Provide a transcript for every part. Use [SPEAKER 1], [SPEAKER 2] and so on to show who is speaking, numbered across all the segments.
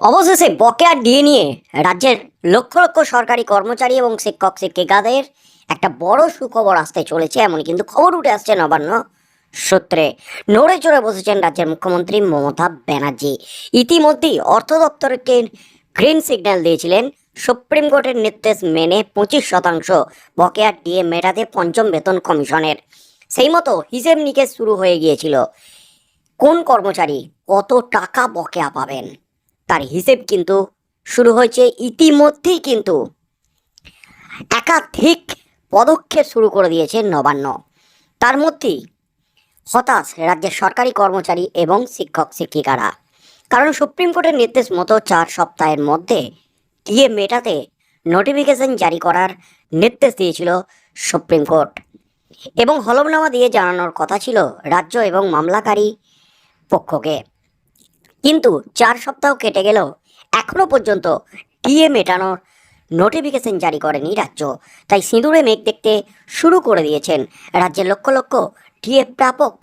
[SPEAKER 1] অবশেষে বকেয়া ডিএ নিয়ে রাজ্যের লক্ষ লক্ষ সরকারি কর্মচারী এবং শিক্ষক, শিক্ষিকাদের একটা বড় সুখবর আসতে চলেছে এমন কিন্তু খবর উঠে আসছে নবান্ন সূত্রে। নড়ে চড়ে বসেছেন রাজ্যের মুখ্যমন্ত্রী মমতা ব্যানার্জি। ইতিমধ্যেই অর্থ দপ্তরকে গ্রিন সিগন্যাল দিয়েছিলেন। সুপ্রিম কোর্টের নির্দেশ মেনে পঁচিশ শতাংশ বকেয়া ডিএ মেটাতে পঞ্চম বেতন কমিশনের। সেই মতো হিসেব নিকেশ শুরু হয়ে গিয়েছিল। কোন কর্মচারী কত টাকা বকেয়া পাবেন? তার হিসেব কিন্তু শুরু হয়েছে ইতিমধ্যেই কিন্তু। একাধিক পদক্ষেপ শুরু করে দিয়েছে নবান্ন। তার মধ্যেই হতাশ রাজ্যের সরকারি কর্মচারী এবং শিক্ষক শিক্ষিকারা। কারণ সুপ্রিম কোর্টের নির্দেশ মতো চার সপ্তাহের মধ্যে ডিএ মেটাতে নোটিফিকেশন জারি করার নির্দেশ দিয়েছিল সুপ্রিম কোর্ট। এবং হলফনামা দিয়ে জানানোর কথা ছিল রাজ্য এবং মামলাকারী পক্ষকে। কিন্তু চার সপ্তাহ কেটে গেলেও এখনও পর্যন্ত ডিএ মেটানোর নোটিফিকেশন জারি করেনি রাজ্য। তাই সিঁদুরে মেঘ দেখতে শুরু করে দিয়েছেন রাজ্যের লক্ষ লক্ষ ডিএ প্রাপক,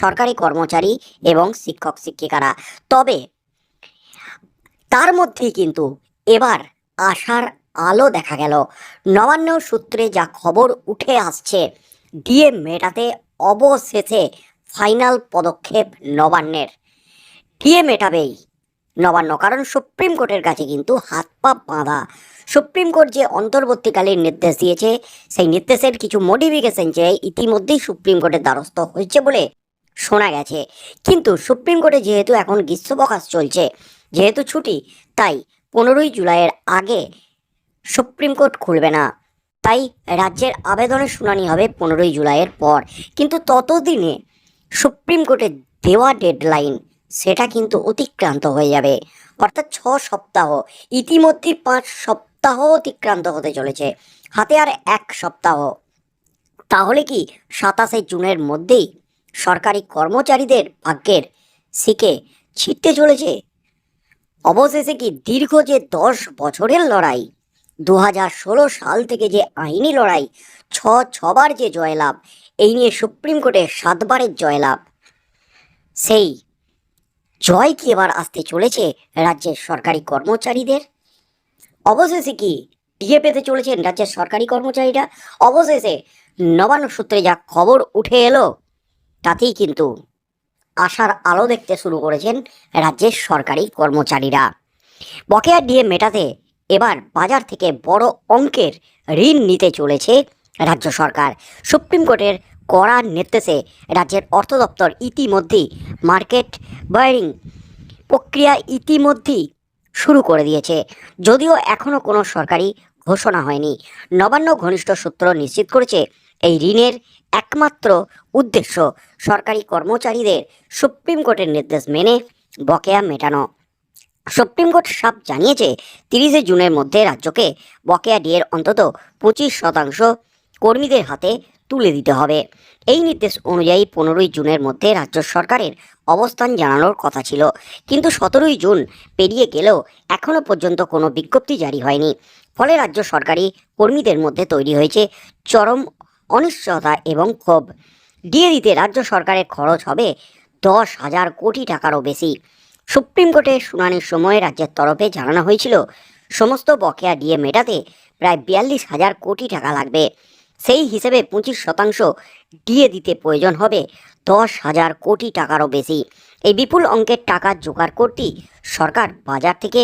[SPEAKER 1] সরকারি কর্মচারী এবং শিক্ষক, শিক্ষিকারা। তবে তার মধ্যেই কিন্তু এবার আশার আলো দেখা গেল। নবান্ন সূত্রে যা খবর উঠে আসছে ডিএ মেটাতে অবশেষে ফাইনাল পদক্ষেপ নবান্নের। ডিএ মেটাবেই নবান্ন, কারণ সুপ্রিম কোর্টের কাছে কিন্তু হাত পা বাঁধা। সুপ্রিম কোর্ট যে অন্তর্বর্তীকালীন নির্দেশ দিয়েছে, সেই নির্দেশের কিছু মডিফিকেশন চেয়ে ইতিমধ্যেই সুপ্রিম কোর্টের দ্বারস্থ হয়েছে বলে শোনা গেছে। কিন্তু সুপ্রিম কোর্টে যেহেতু এখন গ্রীষ্মবকাশ চলছে, যেহেতু ছুটি, তাই পনেরোই জুলাইয়ের আগে সুপ্রিম কোর্ট খুলবে না। তাই রাজ্যের আবেদনের শুনানি হবে পনেরোই জুলাইয়ের পর। কিন্তু ততদিনে সুপ্রিম কোর্টের দেওয়া ডেডলাইন সেটা কিন্তু অতিক্রান্ত হয়ে যাবে। অর্থাৎ ছ সপ্তাহ, ইতিমধ্যে পাঁচ সপ্তাহ অতিক্রান্ত হতে চলেছে। হাতে আর এক সপ্তাহ। তাহলে কি সাতাশে জুনের মধ্যেই সরকারি কর্মচারীদের ভাগ্যের শিখে ছিটতে চলেছে? অবশেষে কি দীর্ঘ যে দশ বছরের লড়াই দু হাজার ষোলো সাল থেকে যে আইনি লড়াই, ছ ছবার যে জয়লাভ, এই নিয়ে সুপ্রিম কোর্টে সাতবারের জয়লাভ। সেই জয় কি এবার আসতে চলেছে রাজ্যের সরকারি কর্মচারীদের? অবশেষে কি ডিএ পেতে চলেছেন রাজ্যের সরকারি কর্মচারীরা? অবশেষে নবান্ন সূত্রে যা খবর উঠে এলো, তাতেই কিন্তু আশার আলো দেখতে শুরু করেছেন রাজ্যের সরকারি কর্মচারীরা। বকেয়া ডিএ মেটাতে এবার বাজার থেকে বড় অঙ্কের ঋণ নিতে চলেছে রাজ্য সরকার। সুপ্রিম কোর্টের কড়া নির্দেশে রাজ্যের অর্থ দপ্তর ইতিমধ্যেই মার্কেট বায়ারিং প্রক্রিয়া ইতিমধ্যেই শুরু করে দিয়েছে। যদিও এখনও কোনো সরকারি ঘোষণা হয়নি। নবান্ন ঘনিষ্ঠ সূত্র নিশ্চিত করেছে, এই ঋণের একমাত্র উদ্দেশ্য সরকারি কর্মচারীদের সুপ্রিম কোর্টের নির্দেশ মেনে বকেয়া মেটানো। সুপ্রিম কোর্ট সাপ জানিয়েছে, তিরিশে জুনের মধ্যে রাজ্যকে বকেয়া ডিয়ের অন্তত পঁচিশ শতাংশ কর্মীদের হাতে তুলে দিতে হবে। এই নির্দেশ অনুযায়ী পনেরোই জুনের মধ্যে রাজ্য সরকারের অবস্থান জানানোর কথা ছিল। কিন্তু সতেরোই জুন পেরিয়ে গেলেও এখনও পর্যন্ত কোনো বিজ্ঞপ্তি জারি হয়নি। ফলে রাজ্য সরকারি কর্মীদের মধ্যে তৈরি হয়েছে চরম অনিশ্চয়তা এবং ক্ষোভ। দিয়ে দিতে রাজ্য সরকারের খরচ হবে দশ হাজার কোটি টাকারও বেশি। সুপ্রিম কোর্টে শুনানির সময় রাজ্যের তরফে জানানো হয়েছিল, সমস্ত বকেয়া ডিএ মেটাতে প্রায় বিয়াল্লিশ হাজার কোটি টাকা লাগবে। সেই হিসেবে পঁচিশ শতাংশ দিয়ে দিতে প্রয়োজন হবে। দশ হাজার কোটি টাকারও বেশি। এই বিপুল অঙ্কের টাকা জোগাড় করতেই সরকার বাজার থেকে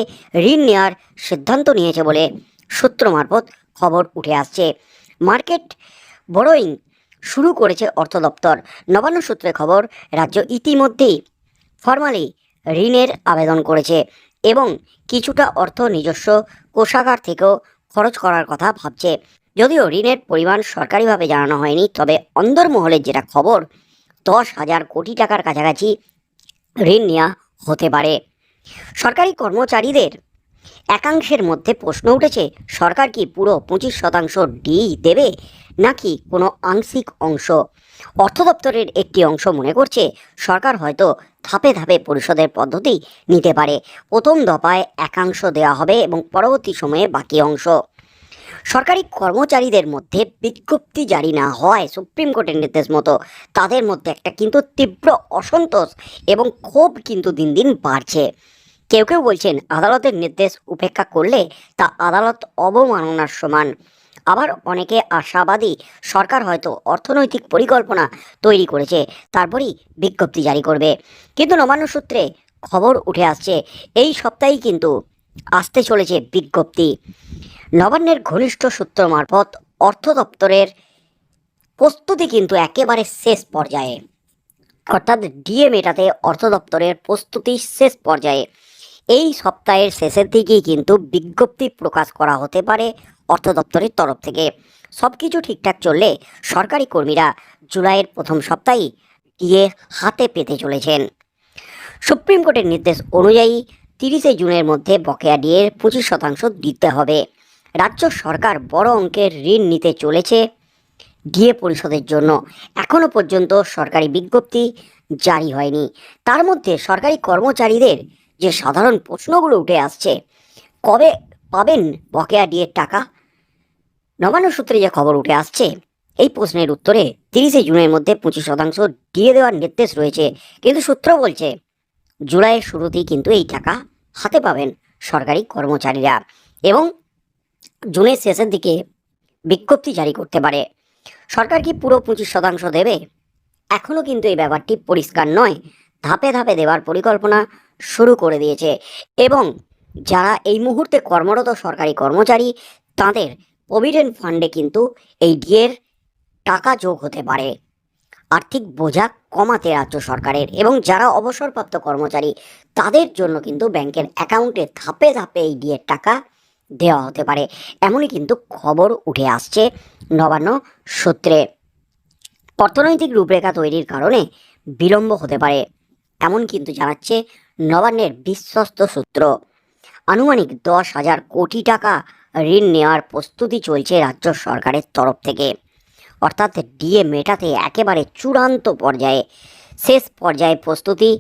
[SPEAKER 1] ঋণ নেওয়ার সিদ্ধান্ত নিয়েছে বলে সূত্র মারফত খবর উঠে আসছে। মার্কেট বড়োইং শুরু করেছে অর্থ দপ্তর। নবান্ন সূত্রে খবর, রাজ্য ইতিমধ্যেই ফর্মালি ঋণের আবেদন করেছে এবং কিছুটা অর্থ নিজস্ব কোষাগার থেকেও খরচ করার কথা ভাবছে। যদিও ঋণের পরিমাণ সরকারিভাবে জানানো হয়নি, তবে অন্দরমহলের যেটা খবর, দশ হাজার কোটি টাকার কাছাকাছি ঋণ নেওয়া হতে পারে। সরকারি কর্মচারীদের একাংশের মধ্যে প্রশ্ন উঠেছে, সরকার কি পুরো পঁচিশ শতাংশ ডি দেবে নাকি কোনো আংশিক অংশ? অর্থ দপ্তরের একটি অংশ মনে করছে, সরকার হয়তো ধাপে ধাপে পরিশোধের পদ্ধতি নিতে পারে। প্রথম দফায় একাংশ দেওয়া হবে এবং পরবর্তী সময়ে বাকি অংশ। সরকারি কর্মচারীদের মধ্যে বিজ্ঞপ্তি জারি না হয় সুপ্রিম কোর্টের নির্দেশ মতো তাদের মধ্যে একটা কিন্তু তীব্র অসন্তোষ এবং ক্ষোভ কিন্তু দিন দিন বাড়ছে। কেউ কেউ বলছেন, আদালতের নির্দেশ উপেক্ষা করলে তা আদালত অবমাননার সমান। আবার অনেকে আশাবাদী, সরকার হয়তো অর্থনৈতিক পরিকল্পনা তৈরি করেছে, তারপরেই বিজ্ঞপ্তি জারি করবে। কিন্তু নবান্ন সূত্রে খবর উঠে আসছে, এই সপ্তাহেই কিন্তু আসতে চলেছে বিজ্ঞপ্তি। নবান্নের ঘনিষ্ঠ সূত্র মারফত অর্থ দপ্তরের প্রস্তুতি কিন্তু একেবারে শেষ পর্যায়ে। অর্থাৎ ডিএ মেটাতে অর্থ দপ্তরের প্রস্তুতি শেষ পর্যায়ে। এই সপ্তাহের শেষের দিকেই কিন্তু বিজ্ঞপ্তি প্রকাশ করা হতে পারে অর্থ দপ্তরের তরফ থেকে। সব কিছু ঠিকঠাক চললে সরকারি কর্মীরা জুলাইয়ের প্রথম সপ্তাহেই ডিএ হাতে পেতে চলেছেন। সুপ্রিম কোর্টের নির্দেশ অনুযায়ী তিরিশে জুনের মধ্যে বকেয়া ডিএর পঁচিশ শতাংশ দিতে হবে। রাজ্য সরকার বড় অঙ্কের ঋণ নিতে চলেছে ডিএ পরিশোধের জন্য। এখনও পর্যন্ত সরকারি বিজ্ঞপ্তি জারি হয়নি। তার মধ্যে সরকারি কর্মচারীদের যে সাধারণ প্রশ্নগুলো উঠে আসছে, কবে পাবেন বকেয়া ডিএর টাকা? নবান্ন সূত্রে যে খবর উঠে আসছে, এই প্রশ্নের উত্তরে তিরিশে জুনের মধ্যে পঁচিশ শতাংশ ডিএ দেওয়ার নির্দেশ রয়েছে। কিন্তু সূত্র বলছে, জুলাইয়ের শুরুতেই কিন্তু এই টাকা হাতে পাবেন সরকারি কর্মচারীরা। এবং জুনের শেষের দিকে বিজ্ঞপ্তি জারি করতে পারে। সরকার কি পুরো পঁচিশ শতাংশ দেবে? এখনও কিন্তু এই ব্যাপারটি পরিষ্কার নয়। ধাপে ধাপে দেওয়ার পরিকল্পনা শুরু করে দিয়েছে এবং যারা এই মুহূর্তে কর্মরত সরকারি কর্মচারী, তাদের প্রভিডেন্ট ফান্ডে কিন্তু এই ডিএর টাকা যোগ হতে পারে। আর্থিক বোঝা কমাতে রাজ্য সরকারের এবং যারা অবসরপ্রাপ্ত কর্মচারী, তাদের জন্য কিন্তু ব্যাংকের অ্যাকাউন্টে ধাপে ধাপে এই ডিএর টাকা দেওয়া হতে পারে। এমনই কিন্তু খবর উঠে আসছে নবান্ন সূত্রে। অর্থনৈতিক রূপরেখা তৈরির কারণে বিলম্ব হতে পারে, এমন কিন্তু জানাচ্ছে নবান্নের বিশ্বস্ত সূত্র। আনুমানিক দশ হাজার কোটি টাকা ঋণ নেওয়ার প্রস্তুতি চলছে রাজ্য সরকারের তরফ থেকে। অর্থাৎ ডিএ মেটাতে একেবারে চূড়ান্ত পর্যায়ে, শেষ পর্যায়ে প্রস্তুতি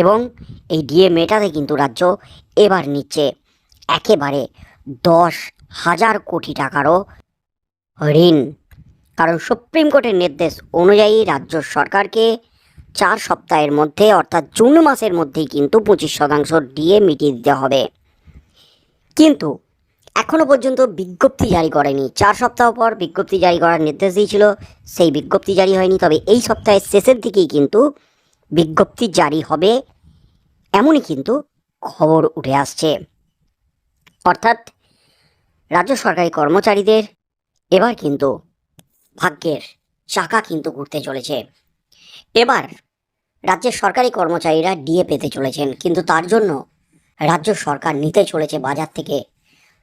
[SPEAKER 1] এবং এই ডিএ মেটাতে কিন্তু রাজ্য এবার নিচ্ছে। একেবারে দশ হাজার কোটি টাকারও ঋণ। কারণ সুপ্রিম কোর্টের নির্দেশ অনুযায়ী রাজ্য সরকারকে চার সপ্তাহের মধ্যে, অর্থাৎ জুন মাসের মধ্যেই কিন্তু পঁচিশ শতাংশ ডিএ মিটিয়ে দিতে হবে। কিন্তু এখনও পর্যন্ত বিজ্ঞপ্তি জারি করেনি। চার সপ্তাহ পর বিজ্ঞপ্তি জারি করার নির্দেশ দিয়েছিল সেই বিজ্ঞপ্তি জারি হয়নি। তবে এই সপ্তাহের শেষের দিকেই কিন্তু বিজ্ঞপ্তি জারি হবে, এমনই কিন্তু খবর উঠে আসছে। অর্থাৎ রাজ্য সরকারি কর্মচারীদের এবার কিন্তু ভাগ্যের চাকা কিন্তু ঘুরতে চলেছে। এবার রাজ্যের সরকারি কর্মচারীরা ডিএ পেতে চলেছেন, কিন্তু তার জন্য রাজ্য সরকার নিতে চলেছে বাজার থেকে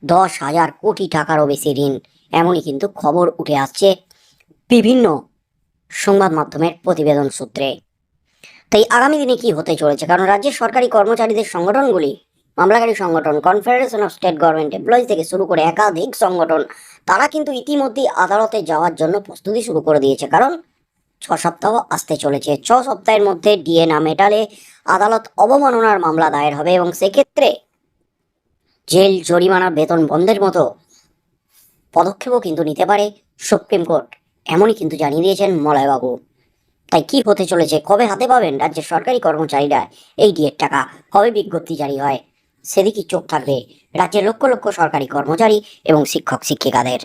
[SPEAKER 1] দশ হাজার কোটি টাকারও বেশি ঋণ, এমনই কিন্তু খবর উঠে আসছে বিভিন্ন সংবাদ মাধ্যমের প্রতিবেদন সূত্রে। তাই আগামী দিনে কি হতে চলেছে? কারণ রাজ্যের সরকারি কর্মচারীদের সংগঠনগুলি মামলাকারী সংগঠন confederation of state government employees থেকে শুরু করে একাধিক সংগঠন, তারা কিন্তু ইতিমধ্যেই আদালতে যাওয়ার জন্য প্রস্তুতি শুরু করে দিয়েছে। কারণ ছ সপ্তাহ আসতে চলেছে। ছ সপ্তাহের মধ্যে ডিএ না মেটালে আদালত অবমাননার মামলা দায়ের হবে এবং সেক্ষেত্রে জেল, জরিমানা, বেতন বন্ধের মতো পদক্ষেপও কিন্তু নিতে পারে সুপ্রিম কোর্ট, এমনই কিন্তু জানিয়ে দিয়েছেন মলয়বাবু। তাই কি হতে চলেছে? কবে হাতে পাবেন রাজ্যের সরকারি কর্মচারীরা এই ডিএর টাকা? কবে বিজ্ঞপ্তি জারি হয়? সেদিকে চোখ থাকবে। রাজ্যের লক্ষ লক্ষ সরকারি কর্মচারী এবং শিক্ষক শিক্ষিকাদের